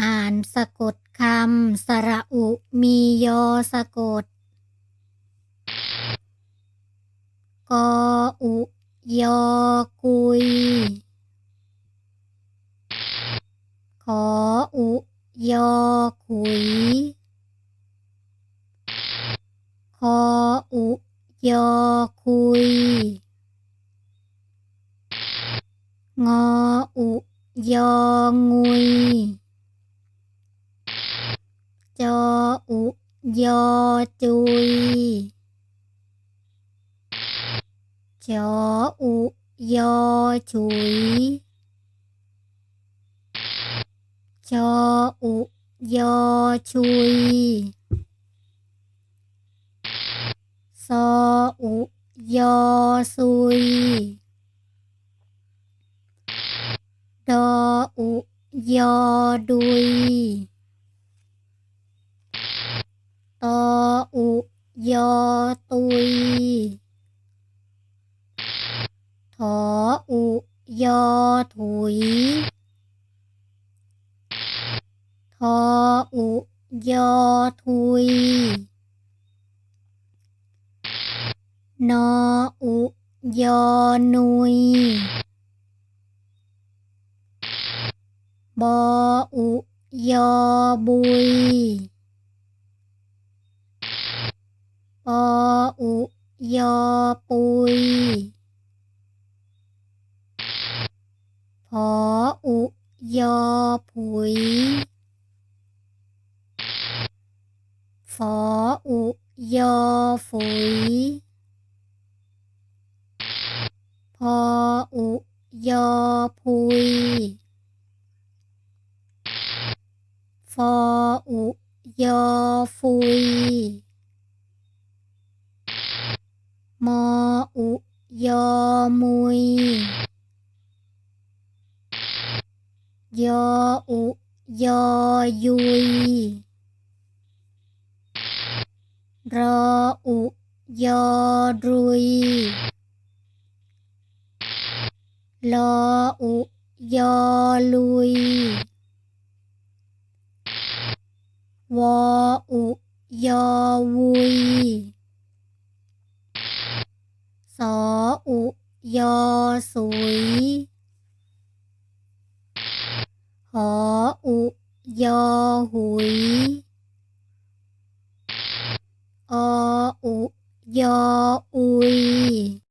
อ่านสะกดคำสระอุมียอสะกด กออุยอกุย ขออุยอขุย คออุยอคุย งออุยองุย จ อุ ยอจุย จออุ ยอฉุย จออุ ยอชุย ซออุ ยอซุย ดออุ ยอดุย ออุยอตุยถออุยอถุยทออุยอทุย นออุยอนุย บออุยอบุย ปออุยอปุยพออุยอผุยฟออุยอฝุยพออุยอพุยฟออุยอฟุย มออุยอมุย ยออุยอยุย รออุยอรุย ลออุยอลุย วออุยอวุย สออุ ยอ สุย หออุ ยอ หุย ออุ ยอ อุย